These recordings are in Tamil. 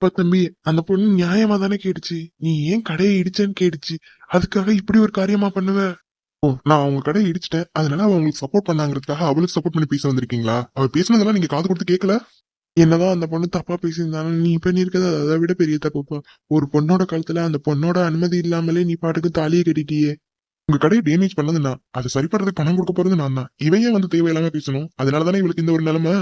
அப்ப தம்பி அந்த பொண்ணு நியாயமா தானே கேட்டுச்சு. நீ ஏன் கடையை இடிச்சேன்னு கேட்டுச்சு. அதுக்காக இப்படி ஒரு காரியமா பண்ணுவ? ஓ நான் அவங்க கடையை இடிச்சிட்டேன். அதனால அவ உங்களுக்கு சப்போர்ட் பண்ணாங்கிறதுக்காக அவளுக்கு சப்போர்ட் பண்ணி பேச வந்திருக்கீங்களா? அவ பேசினதெல்லாம் நீங்க காது கொடுத்து கேட்கல என்னதான் அந்த பொண்ணு தப்பா பேசியிருந்தாலும் நீ பண்ணிருக்கிறது அதை விட பெரிய தப்புப்பா ஒரு பொண்ணோட காலத்துல அந்த பொண்ணோட அனுமதி இல்லாமலே நீ பாட்டுக்கு தாலியை கட்டிட்டியே. உங்க கடையை டேமேஜ் பண்ணது நான். அதை சரி பண்றதுக்கு பணம் கொடுக்க போறது நான் தான். இவையே வந்து தேவையில்லாம பேசணும்? அதனாலதானே இவளுக்கு இந்த ஒரு நிலைமை?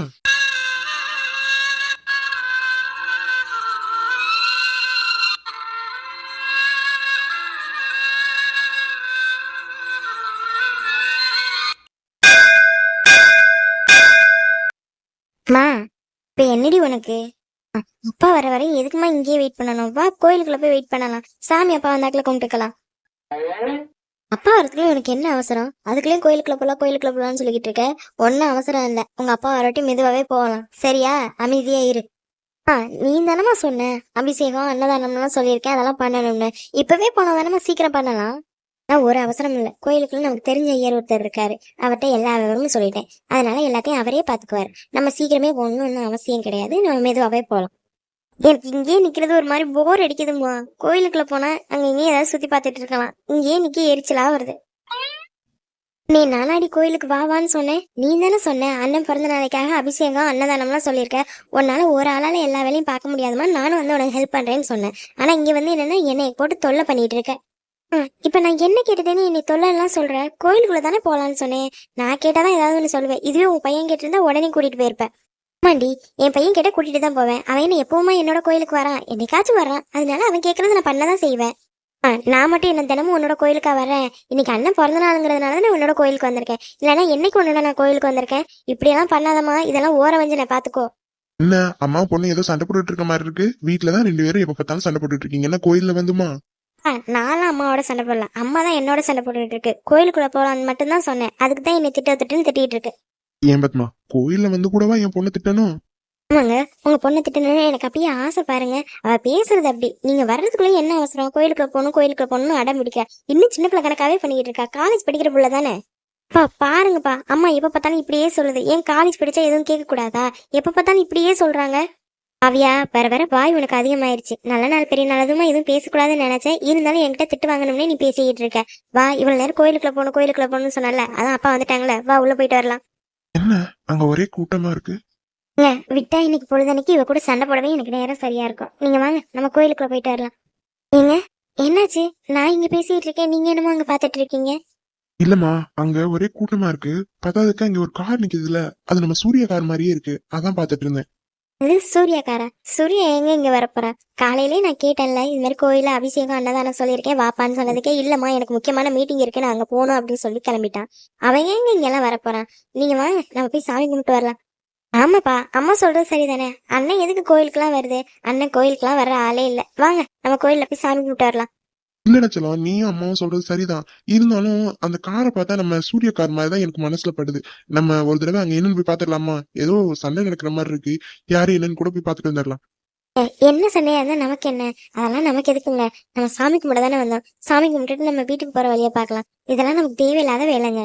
என்னடி உனக்கு? அப்பா வர வரை எதுக்குமா இங்கேயே வெயிட் பண்ணணும்? வா கோயிலுக்குள்ள போய் வெயிட் பண்ணலாம். சாமி அப்பா வந்தாக்குல கும்பிட்டுக்கலாம். அப்பா வரதுக்குள்ள உனக்கு என்ன அவசரம்? அதுக்குள்ளேயும் கோயிலுக்குள்ள போலாம் கோயிலுக்குள்ள போலாம்னு சொல்லிக்கிட்டு இருக்க. ஒன்னும் அவசரம் இல்ல. உங்க அப்பா வரட்டும் மெதுவாவே போகலாம். சரியா? அமைதியா இரு. ஆ நீ தானமா சொன்ன? அபிஷேகம் அன்னதானம்லாம் சொல்லியிருக்கேன். அதெல்லாம் பண்ணணும்னு. இப்பவே போனா தானமா சீக்கிரம் பண்ணலாம்? நான் ஒரு அவசரம் இல்லை. கோயிலுக்குள்ள நமக்கு தெரிஞ்ச ஐயர் ஒருத்தர் இருக்காரு. அவர்கிட்ட எல்லா விவரமும் சொல்லிட்டேன். அதனால எல்லாத்தையும் அவரே பாத்துக்குவாரு. நம்ம சீக்கிரமே போகணும்னு அவசியம் கிடையாது. நம்ம மெதுவாகவே போகலாம் எனக்கு இங்கேயே நிக்கிறது ஒரு மாதிரி போர் அடிக்குதுமா கோயிலுக்குள்ள போனா அங்க இங்கேயே ஏதாவது சுத்தி பார்த்துட்டு இருக்கலாம். இங்கேயே நிக்க எரிச்சலா வருது. நீ நானாடி கோயிலுக்கு வா வான்னு சொன்னேன். நீ தானே சொன்ன. அண்ணன் பிறந்த நாளைக்காக அபிஷேகம் அன்னதானம்லாம் சொல்லியிருக்க. உன்னால ஒரு ஆளால எல்லா வேலையும் பார்க்க முடியாதுமா நானும் வந்து உனக்கு ஹெல்ப் பண்றேன்னு சொன்னேன். ஆனா இங்க வந்து என்னன்னா என்னை போட்டு தொல்லை பண்ணிட்டு இருக்க. இப்ப நான் என்ன கேட்டதுன்னு என்னை தொல்லை எல்லாம் சொல்ற. கோயிலுக்குள்ள தானே போகலான்னு சொன்னேன். நான் கேட்டாதான் ஏதாவது ஒன்று சொல்லுவேன். இதுவே உன் பையன் கேட்டிருந்தா உடனே கூட்டிட்டு போயிருப்பேன். ஆமாண்டி என் பையன் கேட்ட கூட்டிட்டு தான் போவேன். அவன் என்ன எப்பவுமே என்னோட கோயிலுக்கு வரான்? என்னைக்காச்சும் வரான். அதனால அவன் கேட்கறத நான் பண்ணதான் செய்வேன். ஆ நான் மட்டும் என்ன தினமும் உன்னோட கோயிலுக்கா வரேன். இன்னைக்கு அண்ணன் பிறந்த நாளுங்கிறதுனால தான் நான் உன்னோட கோயிலுக்கு வந்திருக்கேன். இல்லைன்னா என்னைக்கு உன்னோட நான் கோயிலுக்கு வந்திருக்கேன்? இப்படியெல்லாம் பண்ணாதம்மா. இதெல்லாம் ஓர வஞ்சனை பாத்துக்கோ. என்ன? அம்மா பொண்ணு ஏதோ சண்டை போட்டுட்டு இருக்க மாதிரி இருக்கு. வீட்டுலதான் ரெண்டு பேரும் எப்ப பார்த்தாலும் சண்டை போட்டுட்டு இருக்கீங்க. என்ன கோயில்ல வந்துமா? நானும் அம்மாவோட சண்டை போடல அம்மா தான் என்னோட சண்டை போட்டுட்டு இருக்கு. கோயிலுக்குள்ள போலான்னு மட்டும் தான் சொன்னேன். அதுக்கு தான் என்னை திட்ட திட்டுன்னு திட்டிட்டு இருக்கு. ஏன் பத்மா? கோயில்ல வந்து கூடவா என் பொண்ணு திட்டணும்? ஆமாங்க. உங்க பொண்ணை திட்டணும்னு எனக்கு அப்படியே ஆசை பாருங்க. அவ பேசுறது அப்படி. நீங்க வர்றதுக்குள்ள என்ன அவசரம்? கோயிலுக்குள்ள போகணும் கோயிலுக்குள்ள போகணும்னு அடம் பிடிக்க. இன்னும் சின்ன பிள்ளை கணக்காவே பண்ணிக்கிட்டு இருக்கா? காலேஜ் படிக்கிற புள்ள தானே? பா பாருங்கப்பா. அம்மா எப்ப பார்த்தாலும் இப்படியே சொல்லுது. ஏன் காலேஜ் படிச்சா எதுவும் கேட்க கூடாதா எப்ப பார்த்தாலும் இப்படியே சொல்றாங்க. அவியா வர வர வாய் உனக்கு அதிகமாயிருச்சு. நல்ல நாள் பெரிய நல்லதுமா எதுவும் பேசக்கூடாதுன்னு நினைச்சேன். இருந்தாலும் என்கிட்ட திட்டு வாங்கணும்னே நீ பேசிக்கிட்டு இருக்க. வா இவ்வளவு நேரம் கோயிலுக்குள்ள போகணும் கோயிலுக்குள்ள போகணும்னு சொன்னல அதான் அப்பா வந்துட்டாங்களே வா உள்ள போயிட்டு வரலாம். என்ன? அங்க ஒரே கூட்டமா இருக்கு? விட்டா இன்னைக்கு பொழுதன்னைக்கு இவ கூட சண்டை போடவே எனக்கு நேரம் சரியா இருக்கும். நீங்க வாங்க நம்ம கோயிலுக்குள்ள போயிட்டு வரலாம். ஏங்க என்னாச்சு? நான் இங்க பேசிட்டு இருக்கேன் நீங்க என்னமோ அங்க பாத்துட்டு இருக்கீங்க? இல்லம்மா அங்க ஒரே கூட்டமா இருக்கு. பத்தாவதுக்கு அங்க ஒரு கார் நிக்குதுல அது நம்ம சூரிய கார் மாதிரியே இருக்கு. அதான் பாத்துட்டு இருந்தேன். இது சூர்யாக்காரா? சூர்யா எங்க இங்க வரப்போறா காலையிலே நான் கேட்டேன்ல இது மாதிரி கோயில அபிஷேகம் அன்னதானம் சொல்லியிருக்கேன் வாப்பான்னு சொன்னதுக்கே இல்லம்மா எனக்கு முக்கியமான மீட்டிங் இருக்கு நான் அங்க போகணும் அப்படின்னு சொல்லி கிளம்பிட்டான். அவன் எங்க இங்க எல்லாம் வரப்போறான் நீங்க வாங்க நம்ம போய் சாமி கும்பிட்டு வரலாம். ஆமாப்பா அம்மா சொல்றது சரிதானே? அண்ணன் எதுக்கு கோயிலுக்குலாம் வருது? அண்ணன் கோயிலுக்குலாம் வர்ற ஆளே இல்ல. வாங்க நம்ம கோயில்ல போய் சாமி கும்பிட்டு வரலாம். இல்லடா செல்லம் நீயும் அம்மாவும் சொல்றது சரிதான். இருந்தாலும் அந்த காரை பார்த்தா நம்ம சூரிய கார் மாதிரி தான் எனக்கு மனசுல படுது. நம்ம ஒரு தடவை அங்க என்னன்னு போய் பாத்துடலாமா ஏதோ சண்டை நடக்கிற மாதிரி இருக்கு. யாரு என்னன்னு கூட போய் பாத்துட்டு வந்துடலாம் என்ன சண்டையா இருந்தா நமக்கு என்ன? அதெல்லாம் நமக்கு எதுக்குங்க? நம்ம சாமி கும்பிட தானே வந்தோம். சாமி கும்பிட்டுட்டு நம்ம வீட்டுக்கு போற வழியை பார்க்கலாம். இதெல்லாம் நமக்கு தேவையில்லாத வேலைங்க.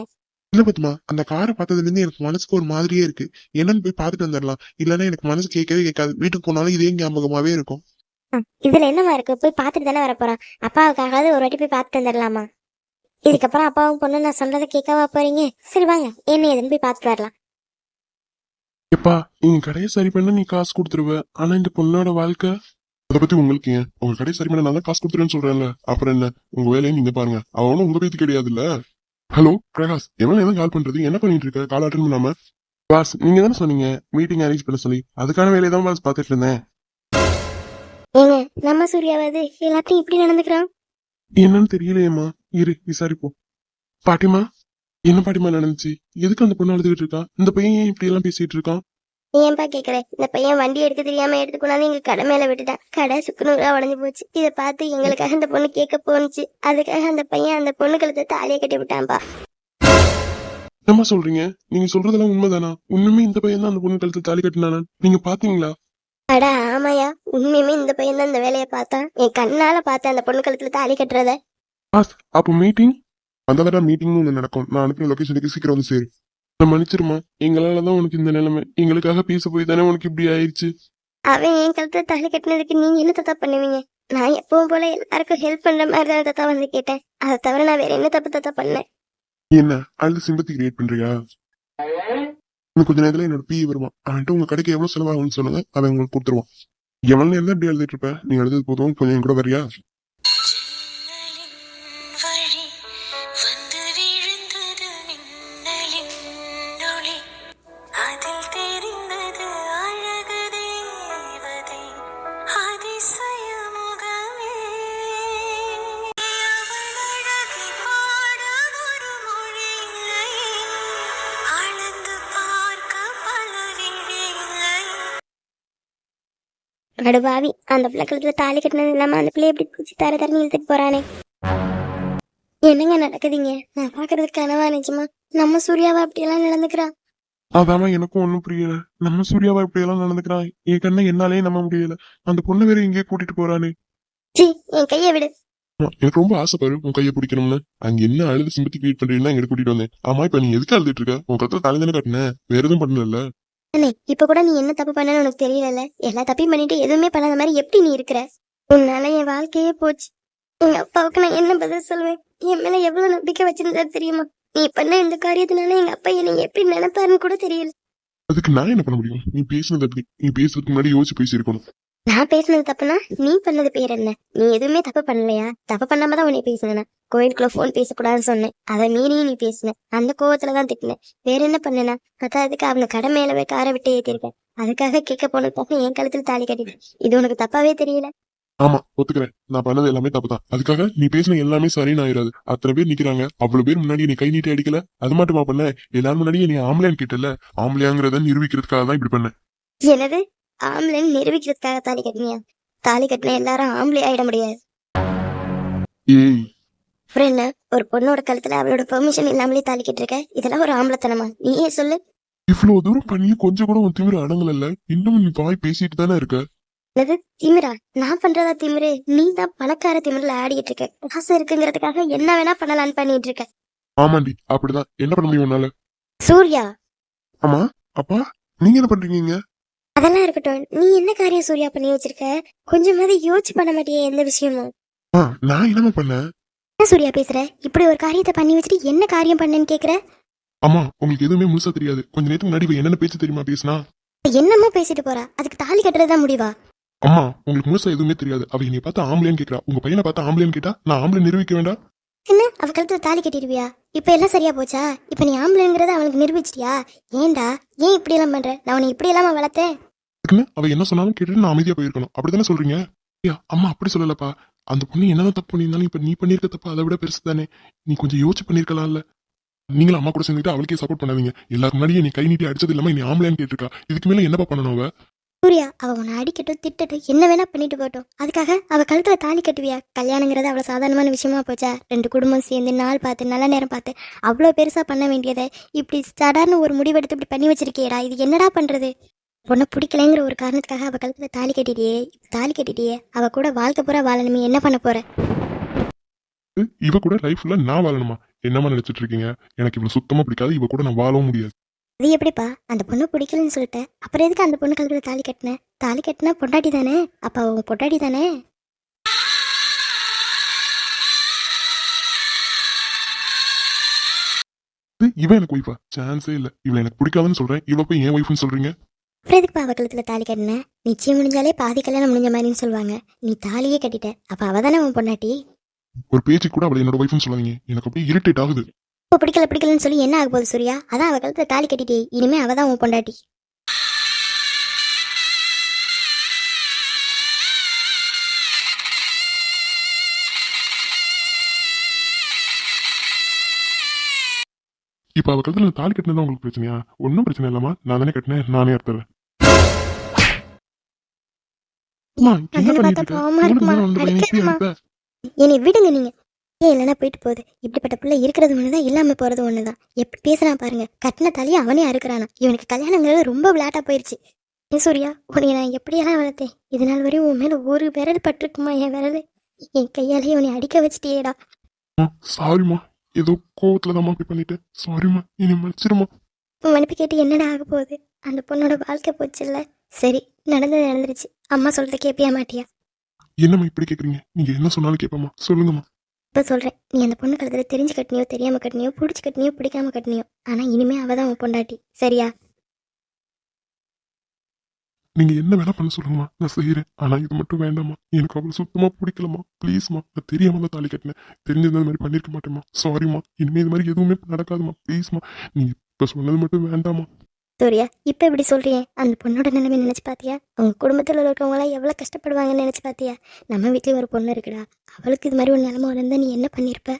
இல்ல பத்துமா அந்த காரை பார்த்ததுல இருந்து எனக்கு மனசுக்கு ஒரு மாதிரியே இருக்கு. என்னன்னு போய் பாத்துட்டு வந்துடலாம் இல்லன்னா எனக்கு மனசு கேட்கவே கேட்காது. வீட்டுக்கு போனாலும் இதே ஞாபகமாவே இருக்கும். இதுல என்னமா இருக்கு? போய் பார்த்துட்டு தானே வர போறோம் ஒரு வாட்டி போய் பார்த்துட்டு வந்துடலாமா? இதுக்கப்புறம் அப்பாவும் பொண்ணு நான் சொல்றதை கேட்கவா போறீங்க? சரி வாங்க என்ன ஏதுன்னு போய் பார்த்துட்டு வரலாம். எப்பா உங்க கடையை சரி பண்ண நீ காசு கொடுத்துருவ. ஆனா இந்த பொண்ணோட வாழ்க்கை? அதை பத்தி உங்களுக்கு ஏன்? உங்க கடையை சரி பண்ண நான் தான் காசு கொடுத்துருன்னு சொல்றேன்ல. அப்புறம் என்ன? உங்க வேலையை நீங்க பாருங்க. அவனும் உங்க பேத்தி கிடையாதுல்ல? ஹலோ பிரகாஷ் எவ்வளவு எவன் கால் பண்றது? என்ன பண்ணிட்டு இருக்க? கால் அட்டன் பண்ணாம? பாஸ் நீங்க தானே சொன்னீங்க? மீட்டிங் அரேஞ்ச் பண்ண சொல்லி. அதுக்கான வேலையை தான் பாஸ் பாத்துட்டு இருந்தேன். ஏங்க நம்ம சூர்யாவது எல்லாத்தையும் இப்படி நடந்துக்கிறான் என்னன்னு தெரியலையேம்மா. இரு விசாரிப்போம் பாட்டிமா என்ன பாட்டிமா நடந்துச்சு? எதுக்கு அந்த பொண்ணு அழுதுகிட்டு இருக்கா? இந்த பையன் ஏன் இப்படி எல்லாம் பேசிட்டு இருக்கான்? ஏன்பா கேக்குற? இந்த பையன் வண்டி எடுக்க தெரியாம எடுத்து கொண்டாந்து எங்க கடை மேல விட்டுட்டான். கடை சுக்குநூறா உடஞ்சு போச்சு. இதை பார்த்து எங்களுக்காக அந்த பொண்ணு கேட்க போனுச்சு. அதுக்காக அந்த பையன் அந்த பொண்ணு கழுத்தை தாலியை கட்டி விட்டான்பா. என்னம்மா சொல்றீங்க? நீங்க சொல்றதெல்லாம் உண்மைதானா? உண்மையுமே இந்த பையன் தான் அந்த பொண்ணு கழுத்து தாலி கட்டினானா நீங்க பாத்தீங்களா அட ஆமாயா உண்மையுமே இந்த பையன் தான் இந்த வேலையை பார்த்தான். என் கண்ணால பார்த்தேன் அந்த பொண்ணு கழுத்துல தாலி கட்டுறத. பாஸ் அப்போ மீட்டிங் அந்த வர மீட்டிங்னு ஒன்று நடக்கும். நான் அனுப்பின லொகேஷனுக்கு சீக்கிரம் வந்து சேரு. நான் மன்னிச்சிருமா? எங்களால தான் உனக்கு இந்த நிலைமை. எங்களுக்காக பேச போய் தானே உனக்கு இப்படி ஆயிடுச்சு அவன் என் கழுத்துல தாலி கட்டினதுக்கு நீங்க என்ன தத்தா பண்ணுவீங்க? நான் எப்பவும் போல எல்லாருக்கும் ஹெல்ப் பண்ற மாதிரி தான் தத்தா வந்து கேட்டேன். அதை தவிர நான் வேற என்ன தப்பு தத்தா பண்ணேன்? என்ன? அழுது சிம்பத்தி கிரியேட் பண்றியா? இன்னும் கொஞ்ச நேரத்துல என்னோட பி வருவான். அவன்கிட்ட உங்க கடைக்கு எவ்வளவு செலவாகும்னு சொல்லுங்க அதை உங்களுக்கு கொடுத்துருவான் எவ்வளவு நேரம் தான் இப்படி எழுதிட்டு இருப்பேன் நீ எழுதுறது போதும் கொஞ்சம் என் கூட வரியா அடுபாவி அந்த பிள்ளை கழுத்துல தாலி கட்டினது இல்லாம அந்த பிள்ளை எப்படி பிடிச்சி தர தரன்னு இழுத்துட்டு போறானே? என்னங்க நடக்குதுங்க? நான் பாக்குறதுக்கு கனவா நிஜமா? நம்ம சூர்யாவா அப்படியெல்லாம் நடந்துக்கிறா? அதாம எனக்கும் ஒண்ணும் புரியல. நம்ம சூர்யாவா இப்படி எல்லாம் நடந்துக்கிறான்? என் கண்ணை என்னாலே நம்ப முடியல. அந்த பொண்ணை வேற எங்கேயே கூட்டிட்டு போறானே. சி என் கையை விடு. எனக்கு ரொம்ப ஆசைப்பாரு உன் கையை பிடிக்கணும்னு. அங்க என்ன அழுது சிம்பத்தி கிரியேட் பண்றீங்கன்னா எங்க கூட்டிட்டு வந்தேன். ஆமா இப்ப நீ எதுக்கு அழுதுட்டு இருக்க? உன் கத்துல தலை தானே கட்டின? வேற எதுவும் பண்ணல. அண்ணே இப்ப கூட நீ என்ன தப்பு பண்ணன்னு உனக்கு தெரியல எல்லா தப்பையும் பண்ணிட்டு எதுவுமே பண்ணாத மாதிரி எப்படி நீ இருக்கிற? உன்னால என் வாழ்க்கையே போச்சு. எங்க அப்பாவுக்கு நான் என்ன பதில் சொல்லுவேன் என் மேல எவ்வளவு நம்பிக்கை வச்சிருந்தா தெரியுமா? நீ பண்ண இந்த காரியத்தினால எங்க அப்பா என்னை எப்படி நினைப்பாருன்னு கூட தெரியல. அதுக்கு நான் என்ன பண்ண முடியும்? நீ பேசுனது அப்படி. நீ பேசுறதுக்கு முன்னாடி யோசிச்சு பேசியிருக்கணும். நான் பேசுனது தப்புனா நீ பண்ணது பேர் என்ன? நீ எதுவுமே தப்பு பண்ணலையா? தப்பு பண்ணாம தான் உன்னை பேசினேன்? கோயிலுக்குள்ள போன் பேசக்கூடாதுன்னு சொன்னேன். அதை மீறியும் நீ பேசின. அந்த கோவத்துல தான் திட்டினேன் வேற என்ன பண்ணனா? பத்தாததுக்கு அவங்க கடை மேல போய் காரை விட்டு ஏத்திருக்கேன் அதுக்காக கேட்க போனதுக்காக என் கழுத்துல தாலி கட்டிட்டேன். இது உனக்கு தப்பாவே தெரியல? ஆமா ஒத்துக்கிறேன். நான் பண்ணது எல்லாமே தப்பு தான் அதுக்காக நீ பேசின எல்லாமே சரின்னு ஆயிராது. அத்தனை பேர் நிக்கிறாங்க. அவ்வளவு பேர் முன்னாடி நீ கை நீட்டி அடிக்கல? அது மட்டுமா பண்ண? எல்லாரும் முன்னாடியே நீ ஆம்பளைன்னு கேட்டல? ஆம்பளையாங்கிறத நிரூபிக்கிறதுக்காக தான் இப்படி பண்ண எனது ஆம்பளைன்னு நிரூபிக்கிறதுக்காக தாலி கட்டினியா? தாலி கட்டின எல்லாரும் ஆம்பளை ஆயிட முடியாது. அப்புறம் என்ன? ஒரு பொண்ணோட கழுத்துல அவளோட பெர்மிஷன் இல்லாமலே தாலி கட்டிருக்க? இதெல்லாம் ஒரு ஆம்பளைத்தனமா? நீயே சொல்லு. இவ்வளவு தூரம் பண்ணி கொஞ்சம் கூட உன் திமிர அடங்கல இன்னும் நீ வாய் பேசிட்டு தானே இருக்க? என்னது? திமிரா? நான் பண்றதா திமிரு? நீ தான் பணக்கார திமிரில் ஆடிட்டு இருக்க. காசு இருக்குங்கிறதுக்காக என்ன வேணா பண்ணலாம்னு பண்ணிட்டு இருக்க. ஆமாண்டி அப்படிதான். என்ன பண்ண முடியும் உன்னால? சூர்யா? ஆமா அப்பா நீங்க என்ன பண்றீங்க அதெல்லாம் இருக்கட்டும். நீ என்ன காரியம் சூர்யா பண்ணி வச்சிருக்க? கொஞ்சமாவது யோசிச்சு பண்ண மாட்டியே எந்த விஷயமும். ஆ நான் என்னமா பண்ணேன் என்ன சூர்யா பேசுற? இப்படி ஒரு காரியத்தை பண்ணி வச்சுட்டு என்ன காரியம் பண்ணேன்னு கேக்குற? அம்மா உங்களுக்கு எதுவுமே முழுசா தெரியாது. கொஞ்ச நேரத்துக்கு முன்னாடி இவ என்னென்ன பேச்சு தெரியுமா பேசினா? என்னமோ பேசிட்டு போறா. அதுக்கு தாலி கட்டுறதுதான் முடிவா? அம்மா உங்களுக்கு முழுசா எதுவுமே தெரியாது. அவ என்னை பார்த்து ஆம்பளைன்னு கேக்குறா. உங்க பையனை பார்த்து ஆம்பளைன்னு கேட்டா நான் ஆம்பளை நிரூபிக்க வேண்டாம் என்ன? அவ கழுத்துல தாலி கட்டிடுவியா இப்ப எல்லாம் சரியா போச்சா? இப்ப நீ ஆம்பளைங்கிறத அவனுக்கு நிரூபிச்சிட்டியா? ஏன்டா? ஏன் இப்படி எல்லாம் பண்ற? நான் உன்னை இப்படி எல்லாம் வளர்த்தேன்? அதுக்குன்னு அவ என்ன சொன்னாலும் கேட்டுட்டு நான் அமைதியா போயிருக்கணும். அப்படிதானே சொல்றீங்க? ஐயா அம்மா அப்படி சொல்லலப்பா. அந்த பொண்ணு என்னதான் தப்பு பண்ணியிருந்தாலும் இப்ப நீ பண்ணிருக்க தப்பு அதை விட பெருசு தானே. நீ கொஞ்சம் யோசிச்சு பண்ணிருக்கலாம்ல நீங்களும் அம்மா கூட சேர்ந்துட்டு அவளுக்கே சப்போர்ட் பண்ணாதீங்க. எல்லாரும் முன்னாடியே நீ கை நீட்டி அடிச்சது இல்லாம நீ ஆம்பளைன்னு கேட்டிருக்கா. இதுக்கு மேல என்னப்பா பண்ணணும் அவ? சூர்யா அவ உன்னை அடிக்கட்டும் திட்டட்டும் என்ன வேணா பண்ணிட்டு போட்டோம் அதுக்காக அவ கழுத்துல தாலி கட்டுவியா? கல்யாணங்கிறது அவ்வளவு சாதாரணமான விஷயமா போச்சா? ரெண்டு குடும்பம் சேர்ந்து நாள் பார்த்து நல்ல நேரம் பார்த்து அவ்வளோ பெருசா பண்ண வேண்டியதை இப்படி சடார்னு ஒரு முடிவெடுத்து இப்படி பண்ணி வச்சிருக்கியேடா? இது என்னடா பண்றது? பொண்ணை பிடிக்கலைங்கிற ஒரு காரணத்துக்காக அவ கழுத்துல தாலி கட்டிட்டியே தாலி கட்டிட்டியே. அவ கூட வாழ்க்கை பூரா வாழணுமே என்ன பண்ண போற? இவ கூட லைஃப்ல நான் வாழணுமா? என்னமா நினைச்சிட்டு இருக்கீங்க? எனக்கு இவ்வளவு சுத்தமா பிடிக்காது இவ கூட நான் வாழவும் முடியாது. அது எப்படிப்பா? அந்த பொண்ணு பிடிக்கலன்னு சொல்லிட்டேன் அப்புறம் எதுக்கு அந்த பொண்ணு கழுத்துல தாலி கட்டின? தாலி கட்டினா பொண்டாட்டி தானே? அப்ப அவங்க பொண்டாட்டி தானே? இது இவ எனக்கு ஒய்ஃபா சான்ஸே இல்ல. இவள எனக்கு பிடிக்காதுன்னு சொல்றேன். இவ போய் என் ஒய்ஃப்னு சொல்றீங்க? அப்புறம் எதுக்கு அவ கழுத்துல தாலி கட்டின? நிச்சயம் முடிஞ்சாலே பாதி கல்யாணம் முடிஞ்ச மாதிரின்னு சொல்லுவாங்க. நீ தாலியே கட்டிட்ட. அப்ப அவ தானே உன் பொண்டாட்டி? ஒரு பேச்சு கூட அவளை என்னோட ஒய்ஃப்னு சொல்லாதீங்க. எனக்கு அப்படியே இரிட்டேட் ஆகுது. இப்போ பிடிக்கல பிடிக்கலன்னு சொல்லி என்ன ஆக போகுது சூர்யா? அதான் அவ கழுத்துல தாலி கட்டிட்டே. இனிமே அவ தான் உன் பொண்டாட்டி. இப்ப அவ கழுத்துல தாலி கட்டினதா உங்களுக்கு பிரச்சனையா? ஒன்னும் பிரச்சனை இல்லம்மா. நான் தானே கட்டினேன். நானே. அடிப்ப? என்னை விடுங்க நீங்க. ஏன் இல்லைன்னா போயிட்டு போகுது. இப்படிப்பட்ட பிள்ளை இருக்கிறது ஒண்ணுதான் இல்லாம போறது ஒண்ணுதான். எப்படி பேசுறான் பாருங்க. கட்டின தாலியை அவனே அறுக்கிறானா இவனுக்கு கல்யாணங்கிறது ரொம்ப விளையாட்டா போயிருச்சு. ஏன் சூர்யா உன்னை நான் எப்படியெல்லாம் வளர்த்தேன்? இது நாள் வரையும் உன் மேல ஒரு விரல் பட்டிருக்குமா என் விரல்? என் கையாலேயே உன்னை அடிக்க வச்சிட்டியேடா. சாரிம்மா. ஏதோ கோவத்துல தான் அப்படி பண்ணிட்டேன். சாரிம்மா இனி மன்னிச்சிருமா மன்னிப்பு கேட்டு என்னடா ஆக போகுது? அந்த பொண்ணோட வாழ்க்கை போச்சுல்ல. சரி நடந்தது நடந்துருச்சு. அம்மா சொல்றத கேப்பியா மாட்டியா? என்னம்மா இப்படி கேக்குறீங்க? நீங்க என்ன சொன்னாலும் கேட்போம்மா. சொல்லுங்கம்மா. இப்போ சொல்றேன். நீ அந்த பொண்ணு கழுத்தில் தெரிஞ்சு கட்டினியோ தெரியாம கட்டினியோ பிடிச்சி கட்டினியோ பிடிக்காம கட்டினியோ. ஆனா இனிமே அவள் தான் உன் பொண்டாட்டி. சரியா? நீங்க என்ன வேணா பண்ண சொல்லுங்கம்மா. நான் செய்யறேன் ஆனா இது மட்டும் வேண்டாம்மா. எனக்கு அவ்வளவு சுத்தமா பிடிக்கலம்மா. ப்ளீஸ்மா நான் தெரியாமல் தான் தாலி கட்டினேன். தெரிஞ்சிருந்தா இந்த மாதிரி பண்ணிருக்க மாட்டேம்மா. சாரிம்மா இனிமேல் இது மாதிரி எதுவுமே நடக்காதும்மா. ப்ளீஸ்மா நீங்க இப்ப சொன்னது மட்டும் வேண்டாம்மா. சூர்யா இப்போ இப்படி சொல்றியே? அந்த பொண்ணோட நிலைமை நினைச்சு பாத்தியா? அவங்க குடும்பத்தில் இருக்கவங்களாம் எவ்வளோ கஷ்டப்படுவாங்கன்னு நினைச்சு பார்த்தியா நம்ம வீட்லேயும் ஒரு பொண்ணு இருக்குடா. அவளுக்கு இது மாதிரி ஒரு நிலைமை வந்திருந்தா நீ என்ன பண்ணிருப்ப?